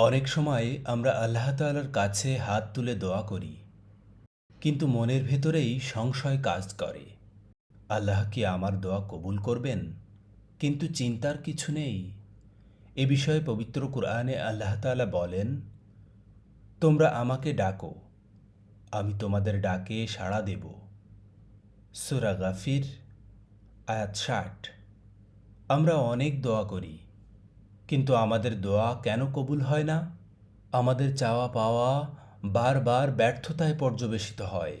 অনেক সময় আমরা আল্লাহ তাআলার কাছে হাত তুলে দোয়া করি, কিন্তু মনের ভেতরেই সংশয় কাজ করে। আল্লাহ কি আমার দোয়া কবুল করবেন? কিন্তু চিন্তার কিছু নেই। এ বিষয়ে পবিত্র কোরআনে আল্লাহ তাআলা বলেন, তোমরা আমাকে ডাকো, আমি তোমাদের ডাকে সাড়া দেব। সুরা গাফির, আয়াত ষাট। আমরা অনেক দোয়া করি কিন্তু আমাদের দোয়া কেন কবুল হয় না? আমাদের চাওয়া পাওয়া বারবার ব্যর্থতায় পর্যবেসিত হয়।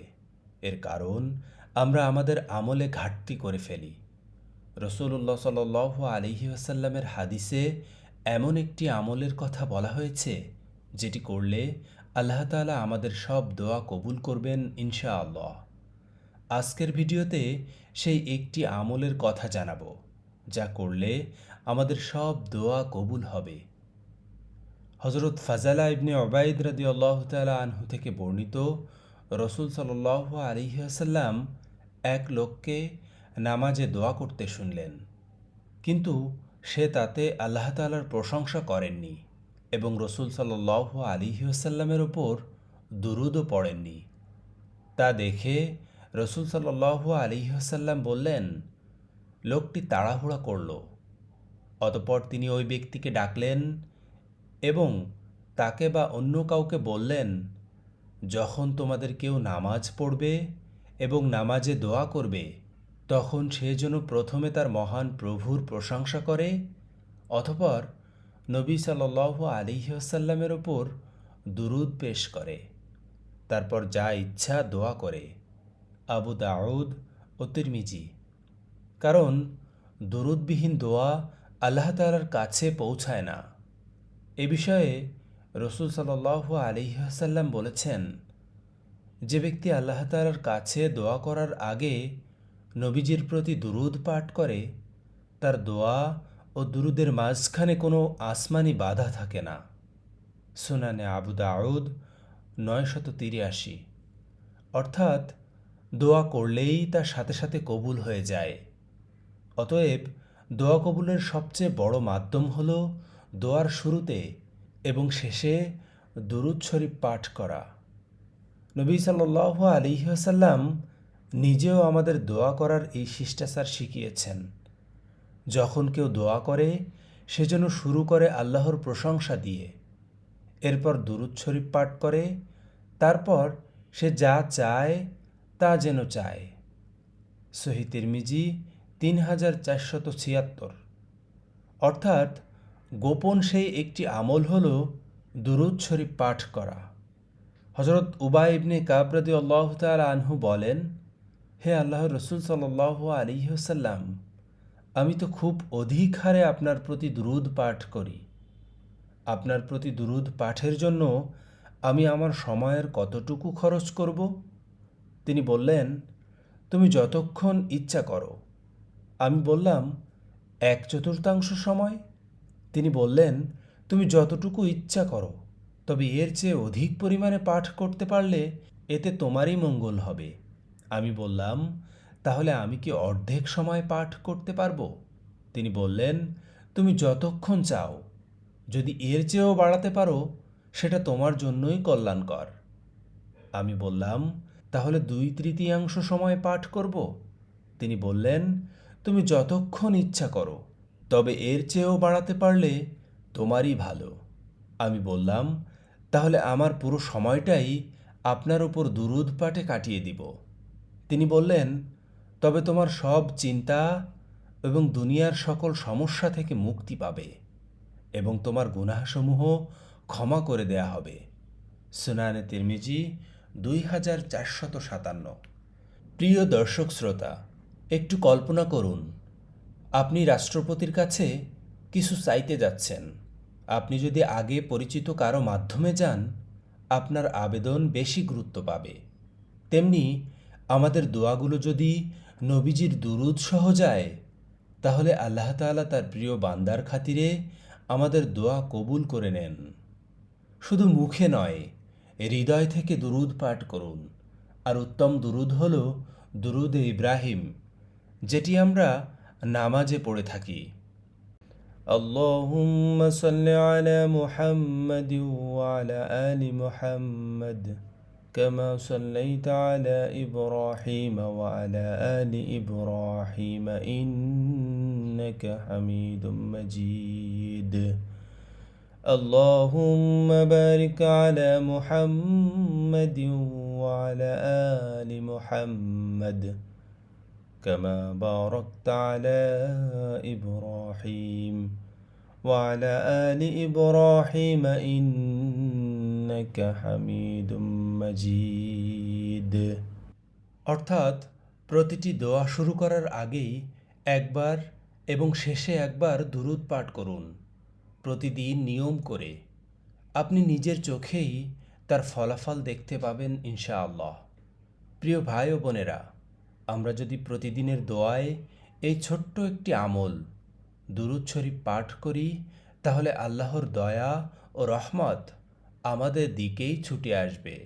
এর কারণ, আমরা আমাদের আমলে ঘাটতি করে ফেলি। রসুল্লাহ সাল আলহি আসাল্লামের হাদিসে এমন একটি আমলের কথা বলা হয়েছে, যেটি করলে আল্লাহ তাআলা আমাদের সব দোয়া কবুল করবেন ইনশাআল্লাহ। আজকের ভিডিওতে সেই একটি আমলের কথা জানাব, যা করলে আমাদের সব দোয়া কবুল হবে। হজরত ফাজালা ইবনে ওবায়দ রাদি আল্লাহ তালা আনহু থেকে বর্ণিত রসুল সাল আলিহাসাল্লাম এক লোককে নামাজে দোয়া করতে শুনলেন। কিন্তু সে তাতে আল্লাহ তালার প্রশংসা করেননি এবং রসুল সাল্লাহ আলিহাসাল্লামের ওপর দুরুদও পড়েননি। তা দেখে রসুল সাল্লাহ আলিহাসাল্লাম বললেন, লোকটি তাড়াহুড়া করল। অতপর তিনি ওই ব্যক্তিকে ডাকলেন এবং তাকে বা অন্য কাউকে বললেন, যখন তোমাদের কেউ নামাজ পড়বে এবং নামাজে দোয়া করবে, তখন সে যেন প্রথমে তার মহান প্রভুর প্রশংসা করে অথপর নবী সাল আলিহাসাল্লামের ওপর দুরুদ পেশ করে। তারপর যা ইচ্ছা দোয়া করে। আবু দাউদ ও তিরমিজি। কারণ দরুদবিহীন দোয়া আল্লাহ তালার কাছে পৌঁছায় না। এ বিষয়ে রসুল সাল আলিহাসাল্লাম বলেছেন, যে ব্যক্তি আল্লাহ তালার কাছে দোয়া করার আগে নবীজির প্রতি দুরুদ পাঠ করে, তার দোয়া ও দুরুদের মাঝখানে কোনো আসমানি বাধা থাকে না। সুনানে আবু দাউদ নয়শত তিরিয়াশি অর্থাৎ দোয়া করলেই তার সাথে সাথে কবুল হয়ে যায়। অতএব দোয়া কবুলের সবচেয়ে বড় মাধ্যম হল দোয়ার শুরুতে এবং শেষে দুরুদ শরীফ পাঠ করা। নবী সাল্লাহ আলিহাসাল্লাম নিজেও আমাদের দোয়া করার এই শিষ্টাচার শিখিয়েছেন। যখন কেউ দোয়া করে, সে যেন শুরু করে আল্লাহর প্রশংসা দিয়ে। এরপর দুরুদ শরীফ পাঠ করে, তারপর সে যা চায় তা যেন চায়। সহি তিরমিজি তিন হাজার চারশত ছিয়াত্তর। অর্থাৎ গোপন সেই একটি আমল হল দুরুদ শরীফ পাঠ করা। হজরত উবা ইবনে কাবরাদি আল্লাহ তাল আনহু বলেন, হে আল্লাহ রসুল সাল্লাহ আলিহাসাল্লাম আমি তো খুব অধিক হারে আপনার প্রতি দুরুদ পাঠ করি। আপনার প্রতি দুরুদ পাঠের জন্য আমি আমার সময়ের কতটুকু খরচ করব? তিনি বললেন, তুমি যতক্ষণ ইচ্ছা করো। আমি বললাম, এক চতুর্থাংশ সময়? তিনি বললেন, তুমি যতটুকু ইচ্ছা করো, তবে এর চেয়ে অধিক পরিমাণে পাঠ করতে পারলে এতে তোমারই মঙ্গল হবে। আমি বললাম, তাহলে আমি কি অর্ধেক সময় পাঠ করতে পারব? তিনি বললেন, তুমি যতক্ষণ চাও, যদি এর চেয়েও বাড়াতে পারো, সেটা তোমার জন্যই কল্যাণকর। আমি বললাম, তাহলে দুই তৃতীয়াংশ সময় পাঠ করব? তিনি বললেন তুমি যতক্ষণ ইচ্ছা করো, তবে এর চেয়েও বাড়াতে পারলে তোমারই ভালো। আমি বললাম, তাহলে আমার পুরো সময়টাই আপনার উপর দুরুদ পাঠে কাটিয়ে দিব। তিনি বললেন, তবে তোমার সব চিন্তা এবং দুনিয়ার সকল সমস্যা থেকে মুক্তি পাবে এবং তোমার গুনাহসমূহ ক্ষমা করে দেয়া হবে। সুনানে তিরমিজি দুই হাজার চারশত সাতান্ন। প্রিয় দর্শক শ্রোতা একটু কল্পনা করুন। আপনি রাষ্ট্রপতির কাছে কিছু চাইতে যাচ্ছেন। আপনি যদি আগে পরিচিত কারও মাধ্যমে যান, আপনার আবেদন বেশি গুরুত্ব পাবে। তেমনি আমাদের দোয়াগুলো যদি নবীজির দুরুদ সহ যায়, তাহলে আল্লাহ তাআলা তার প্রিয় বান্দার খাতিরে আমাদের দোয়া কবুল করে নেন। শুধু মুখে নয়, হৃদয় থেকে দুরুদ পাঠ করুন। আর উত্তম দুরুদ হল দুরুদ ইব্রাহিম। যেটি আমরা নামাজে পড়ে থাকি اللهم صل على محمد وعلى آل محمد كما صليت على إبراهيم وعلى آل إبراهيم إنك حميد مجيد اللهم بارك على محمد وعلى آل محمد كما باركت على إبراهيم وعلى آل إبراهيم إنك حميد مجيد অর্থাৎ প্রতিটি দোয়া শুরু করার আগেই একবার এবং শেষে একবার দুরুদ পাঠ করুন প্রতিদিন নিয়ম করে আপনি নিজের চোখেই তার ফলাফল দেখতে পাবেন ইনশাআল্লাহ প্রিয় ভাই ও বোনেরা আমরা যদি প্রতিদিনের দোয়ায় এই ছোট্ট একটি আমল দুরুদ শরীফ পাঠ করি, তাহলে আল্লাহর দয়া ও রহমত আমাদের দিকেই ছুটে আসবে।